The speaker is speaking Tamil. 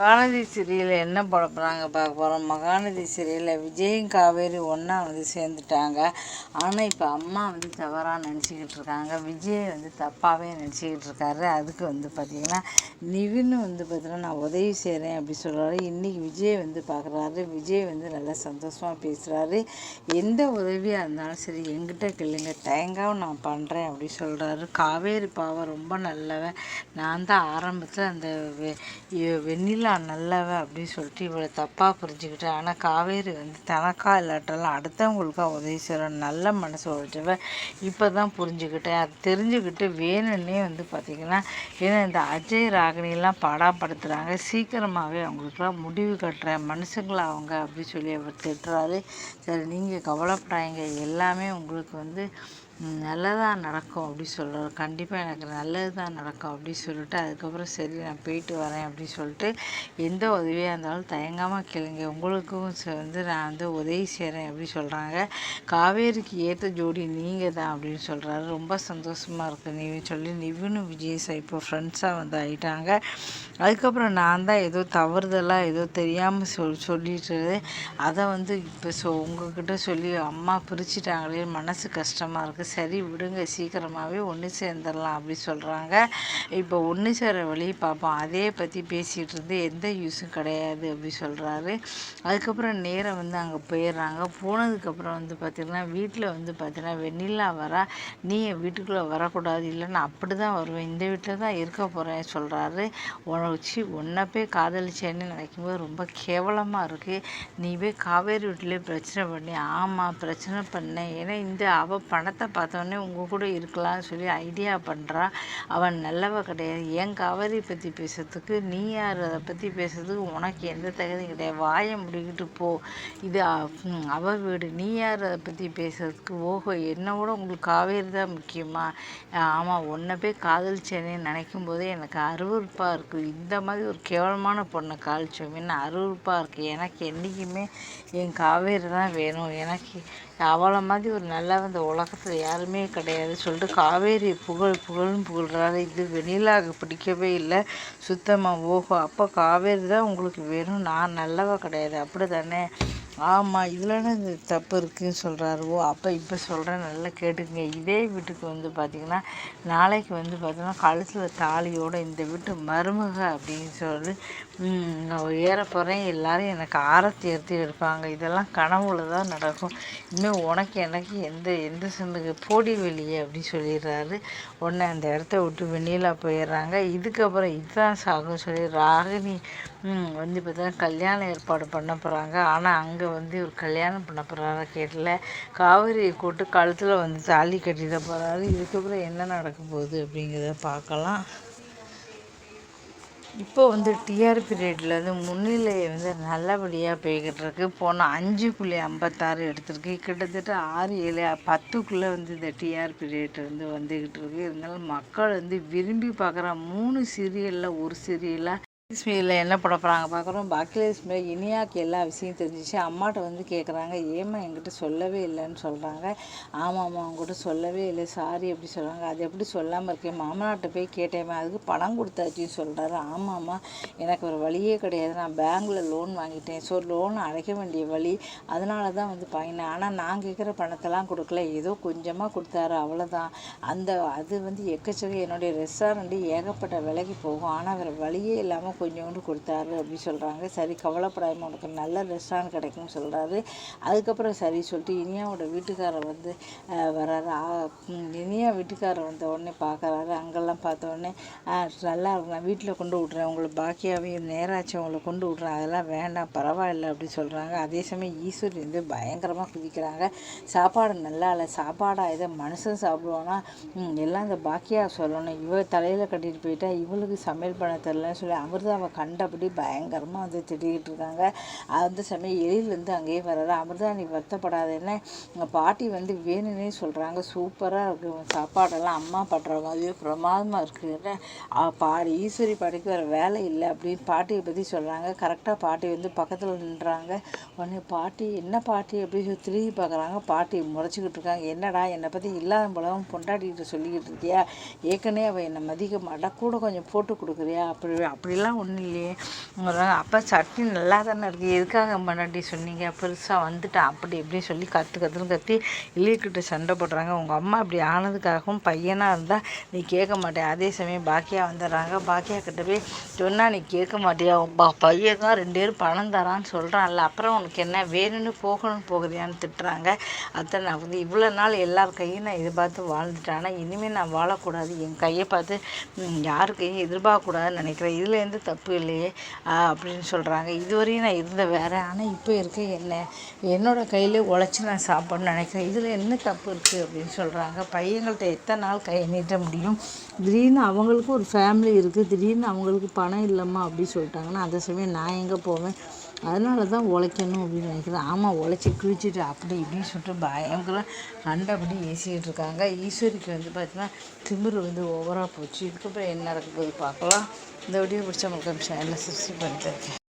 மகாநதி சீரியலில் என்ன போட போகிறாங்க பார்க்க போகிறோம் மகாநதி சீரியலில் விஜயும் காவேரி ஒன்றா வந்து சேர்ந்துட்டாங்க. ஆனால் இப்போ அம்மா வந்து தவறாக நினச்சிக்கிட்டு இருக்காங்க. விஜய் வந்து தப்பாகவே நினச்சிக்கிட்டு இருக்காரு. அதுக்கு வந்து பார்த்திங்கன்னா நிவின் வந்து பார்த்திங்கன்னா நான் உதவி செய்கிறேன் அப்படி சொல்கிறாரு இன்றைக்கி விஜய் வந்து பார்க்குறாரு விஜய் வந்து நல்லா சந்தோஷமாக பேசுகிறாரு எந்த உதவியாக இருந்தாலும் சரி எங்கிட்ட கிள்ளுங்க தேங்காவும் நான் பண்ணுறேன் அப்படி சொல்கிறாரு காவேரி பாவம் ரொம்ப நல்லவன். நான் தான் ஆரம்பத்தில் அந்த வெ நான் நல்லவன் நல்லவ அப்படின்னு சொல்லிட்டு இவளை தப்பாக புரிஞ்சுக்கிட்டேன். ஆனால் காவேரி வந்து தனக்கா இல்லாட்டாலும் அடுத்தவங்களுக்கா உதவி செய்கிறோம் நல்ல மனசு உழைச்சவ இப்போ தான் புரிஞ்சுக்கிட்டேன். அது தெரிஞ்சுக்கிட்டு வேணும்னே வந்து பார்த்திங்கன்னா ஏன்னா இந்த அஜய் ராகினிலாம் பாடாப்படுத்துகிறாங்க சீக்கிரமாகவே அவங்களுக்குலாம் முடிவு கட்டுறேன் மனுஷங்களா அவங்க அப்படி சொல்லி அவர் திட்டுறாரு. சரி நீங்கள் கவலைப்படாதீங்க. எல்லாமே உங்களுக்கு வந்து நல்லதாக நடக்கும் அப்படி சொல்கிறோம் கண்டிப்பாக எனக்கு நல்லது தான் நடக்கும் அப்படின்னு சொல்லிட்டு அதுக்கப்புறம் சரி நான் போயிட்டு வரேன் அப்படின்னு சொல்லிட்டு எந்த உதவியாக இருந்தாலும் தயங்காமல் கேளுங்க. உங்களுக்கும் வந்து நான் வந்து உதவி செய்கிறேன் அப்படின்னு சொல்கிறாங்க காவேரிக்கு ஏற்ற ஜோடி நீங்கள் தான் அப்படின்னு சொல்கிறாரு ரொம்ப சந்தோஷமாக இருக்குது நீ சொல்லி நிவினும் விஜய் சார் இப்போ ஃப்ரெண்ட்ஸாக வந்து ஆகிட்டாங்க அதுக்கப்புறம் நான் தான் ஏதோ தவறுதலாக ஏதோ தெரியாமல் சொல் சொல்லிட்டு அதை வந்து இப்போ சொ உங்ககிட்ட சொல்லி அம்மா பிரிச்சிட்டாங்களே மனசு கஷ்டமாக இருக்குது சரி விடுங்க சீக்கிரமாகவே ஒன்று சேர்ந்துடலாம் அப்படின்னு சொல்கிறாங்க இப்போ ஒன்று சேர வழி பார்ப்போம். அதே பற்றி பேசிகிட்டு இருந்து எந்த யூஸும் கிடையாது அப்படி சொல்கிறாரு அதுக்கப்புறம் நேரம் வந்து அங்கே போயிடுறாங்க. போனதுக்கப்புறம் வந்து பார்த்திங்கன்னா வீட்டில் வந்து பார்த்திங்கன்னா வெண்ணிலா வரா. நீ என் வீட்டுக்குள்ளே வரக்கூடாது. இல்லை நான் அப்படி தான் வருவேன். இந்த வீட்டில் தான் இருக்க போகிறேன் சொல்கிறாரு உனச்சி வச்சு உன்னை போய் காதலிச்சேன்னு நினைக்கும்போது ரொம்ப கேவலமாக இருக்குது நீ போய் காவேரி வீட்டிலே பிரச்சனை பண்ணி ஆமாம் பிரச்சனை பண்ணேன். ஏன்னா இந்த அவள் பணத்தை பார்த்தோன்னே உங்கள் கூட இருக்கலாம்னு சொல்லி ஐடியா பண்ணுறா அவன் நல்லவ கிடையாது. என் கவரி பற்றி பேசுறதுக்கு? நீ யார்? அதை பற்றி பேசுறதுக்கு உனக்கு எந்த தகுதியும் கிடையாது. வாயை முடிக்கிட்டு போ. இது அவ வீடு. நீ யார்? அதை பற்றி பேசுறதுக்கு? ஓஹோ என்னை விட உங்களுக்கு காவேரி தான் முக்கியமாக ஆமாம் ஒன்றை போய் காதலிச்சேன்னு நினைக்கும் போதே எனக்கு அருவருப்பாக இருக்குது இந்த மாதிரி ஒரு கேவலமான பொண்ணை காதலிச்சோமேன்னு அருவருப்பாக இருக்குது எனக்கு என்றைக்குமே என் காவேரி தான் வேணும். எனக்கு அவளை மாதிரி ஒரு நல்லா இந்த உலகத்தில் யாருமே கிடையாது. சொல்லிட்டு காவேரி புகழ் புகழ்னு புகழ்றாரு. இது வெண்ணிலாவுக்கு பிடிக்கவே இல்லை. சுத்தமாக ஓஹோ அப்போ காவேரி தான் உங்களுக்கு வேணும். நான் நல்லவ கிடையாது. அப்படி தானே ஆமாம் இதில் என்ன இது தப்பு இருக்குன்னு சொல்கிறாரு ஓ அப்போ இப்போ சொல்கிறேன் நல்லா கேட்டுக்கங்க. இதே வீட்டுக்கு வந்து பார்த்திங்கன்னா நாளைக்கு வந்து பார்த்திங்கன்னா கழுத்தில் தாலியோட இந்த வீட்டு மருமக அப்படின்னு சொல்லி நான் ஏற போகிறேன் எல்லோரும் எனக்கு ஆரத்தி எடுத்து எடுப்பாங்க. இதெல்லாம் கனவுல தான் நடக்கும். இன்னும் உனக்கு எனக்கு எந்த எந்த சொந்தக்கு போடி வெளியே அப்படின்னு சொல்லிடுறாரு. உடனே அந்த இடத்த விட்டு வெளியில் போயிடுறாங்க. இதுக்கப்புறம் இதுதான் சாகும் சொல்லி ராகினி வந்து வந்து பார்த்தா கல்யாணம் ஏற்பாடு பண்ண போகிறாங்க ஆனால் அங்கே வந்து ஒரு கல்யாணம் பண்ண போகிறாரா கேட்டல காவிரியை கூட்டு கழுத்தில் வந்து தாலி கட்டிட போகிறாரு இதுக்கப்புறம் என்ன நடக்க போகுது அப்படிங்கிறத பார்க்கலாம். இப்போ வந்து டிஆர்பி ரேட்டில் வந்து முன்னிலையை வந்து நல்லபடியாக போய்கிட்டு இருக்கு. போன அஞ்சு புள்ளி ஐம்பத்தாறு எடுத்திருக்கு. கிட்டத்தட்ட ஆறு ஏழு பத்துக்குள்ளே வந்து இந்த டிஆர்பி ரேட் வந்து வந்துக்கிட்டு இருக்கு. இருந்தாலும் மக்கள் வந்து விரும்பி பார்க்குற மூணு சீரியலில் ஒரு சீரியலாக லட்சுமியில் என்ன பண்ண போகிறாங்க பார்க்குறோம் பாக்கியலட்சுமி இனியாக்கு எல்லா விஷயம் தெரிஞ்சிச்சு. அம்மாட்ட வந்து கேட்குறாங்க ஏமா என்கிட்ட சொல்லவே இல்லைன்னு சொல்கிறாங்க ஆமாம்மா அவங்ககிட்ட சொல்லவே இல்லை. சாரி அப்படி சொல்கிறாங்க அது எப்படி சொல்லாமல் இருக்கேன்? மாமனாட்ட போய் கேட்டேம்மா. அதுக்கு பணம் கொடுத்தாச்சுன்னு சொல்கிறாரு ஆமாம்மா எனக்கு ஒரு வழியே கிடையாது. நான் பேங்க்கில் லோன் வாங்கிட்டேன். ஸோ லோன் அடைக்க வேண்டிய வழி அதனால தான் வந்து வாங்கினேன் ஆனால் நான் கேட்குற பணத்தெல்லாம் கொடுக்கல. ஏதோ கொஞ்சமாக கொடுத்தாரு. அவ்வளோதான் அந்த அது வந்து எக்கச்சக்க என்னுடைய ரெஸ்டாரண்ட்டு ஏகப்பட்ட விலைக்கு போகும். ஆனால் வேறு வழியே இல்லாமல் கொஞ்சோண்டு கொடுத்தாரு அப்படின்னு சொல்கிறாங்க சரி கவலைப்படாமல் உனக்கு நல்ல ரெஸ்டாரண்ட் கிடைக்கும்னு சொல்கிறாரு அதுக்கப்புறம் சரி சொல்லிட்டு இனியாவோட வீட்டுக்காரர் வந்து வராரு இனியா வீட்டுக்காரர் வந்த உடனே பார்க்குறாரு அங்கெல்லாம் பார்த்த உடனே நல்லா இருக்கு நான் வீட்டில் கொண்டு விட்றேன். உங்களை பாக்கியாவே நேராச்சு அவங்களை கொண்டு விட்றேன். அதெல்லாம் வேண்டாம் பரவாயில்ல அப்படி சொல்கிறாங்க அதே சமயம் ஈஸ்வரி வந்து பயங்கரமாக குதிக்கிறாங்க. சாப்பாடு நல்லா இல்லை. சாப்பாடாக இதை மனுஷன் சாப்பிடுவானா? எல்லாம் இந்த பாக்கியா சொல்லணும். இவ தலையில் கட்டிட்டு போயிட்டா இவளுக்கு சமையல் பண்ண தெரிலன்னு சொல்லி அவன் கண்டபடி பயங்கரமாக வந்து திட்டிக்கிட்டு இருக்காங்க. அந்த சமயம் எழிலேருந்து அங்கேயே வர்றாரு. அமிர்தா நீ வருத்தப்படாதேன்னு எங்கள் பாட்டி வந்து வேணும்னே சொல்கிறாங்க சூப்பராக இருக்குது சாப்பாடெல்லாம் அம்மா பண்ணுற மாதிரியே பிரமாதமாக இருக்குன்னு. ஆ, பாடி ஈஸ்வரி பாட்டிக்கு வேறு வேலை இல்லை அப்படின்னு பாட்டியை பற்றி சொல்கிறாங்க கரெக்டாக பாட்டி வந்து பக்கத்தில் நின்றாங்க. உடனே பாட்டி என்ன பாட்டி? அப்படின்னு சொல்லி திரும்பி பார்க்குறாங்க. பாட்டி முறைச்சிக்கிட்டு இருக்காங்க. என்னடா என்னை பற்றி இல்லாத போலவும் பொண்டாட்டிகிட்ட சொல்லிக்கிட்டு இருக்கியா? ஏற்கனவே அவள் என்னை மதிக்க மாட்டா. கூட கொஞ்சம் போட்டு கொடுக்குறியா? அப்படி அப்படிலாம் ஒன்றும் இல்லையே சொல்கிறாங்க அப்போ சட்னி நல்லா தானே இருக்குது எதுக்காக பண்ணாட்டி சொன்னீங்க? பெருசாக வந்துட்டேன் அப்படி இப்படின்னு சொல்லி கற்று கற்றுன்னு கத்தி இல்லிக்கிட்ட சண்டை போடுறாங்க. உங்கள் அம்மா இப்படி ஆனதுக்காகவும் பையனாக இருந்தால் நீ கேட்க மாட்டேன் அதே சமயம் பாக்கியா வந்துடுறாங்க. பாக்கியா கிட்ட போய் சொன்னால் நீ கேட்க மாட்டியா? பா பையன் தான் ரெண்டு பேரும் பணம் தரான்னு சொல்கிறான்ல அப்புறம் உனக்கு என்ன வேணும்னு போகணும்னு போகிறியான்னு திட்டுறாங்க. அத்தை நான் வந்து இவ்வளோ நாள் எல்லார் கையும் நான் எதிர்பார்த்து வாழ்ந்துட்டேன். ஆனால் இனிமேல் நான் வாழக்கூடாது. என் கையை பார்த்து ம், யார் கையும் எதிர்பார்க்கக்கூடாதுன்னு நினைக்கிறேன். இதுலேருந்து தப்பு இல்லையே அப்படின்னு சொல்கிறாங்க இதுவரையும் நான் இருந்த வேறு ஆனால் இப்போ இருக்க என்ன? என்னோட கையில் உழைச்சி நான் சாப்பிட்ணும்னு நினைக்கிறேன். இதில் என்ன தப்பு இருக்குது அப்படின்னு சொல்கிறாங்க பையங்கள்ட்ட எத்தனை நாள் கை நீட்ட முடியும்? திடீர்னு அவங்களுக்கும் ஒரு ஃபேமிலி இருக்குது திடீர்னு அவங்களுக்கு பணம் இல்லைம்மா அப்படின்னு சொல்லிட்டாங்கன்னா அந்த சமயம் நான் எங்கே போவேன்? அதனால தான் உழைக்கணும் அப்படின்னு நினைக்கிறேன் ஆமாம் உழைச்சி கிழிச்சிட்டு அப்படி இப்படின்னு சொல்லிட்டு பயங்கர கண்டபடி ஏசிக்கிட்டு இருக்காங்க. ஈஸ்வரிக்கு வந்து பார்த்தீங்கன்னா திமிரு வந்து ஓவராக போச்சு. இதுக்கப்புறம் என்ன நடக்க போகுது பார்க்கலாம். இந்த வீடியோ பிடிச்சவங்களுக்கு மக்கள் சேனலில் சப்ஸ்கிரைப் பண்ணிட்டு இருக்கேன்.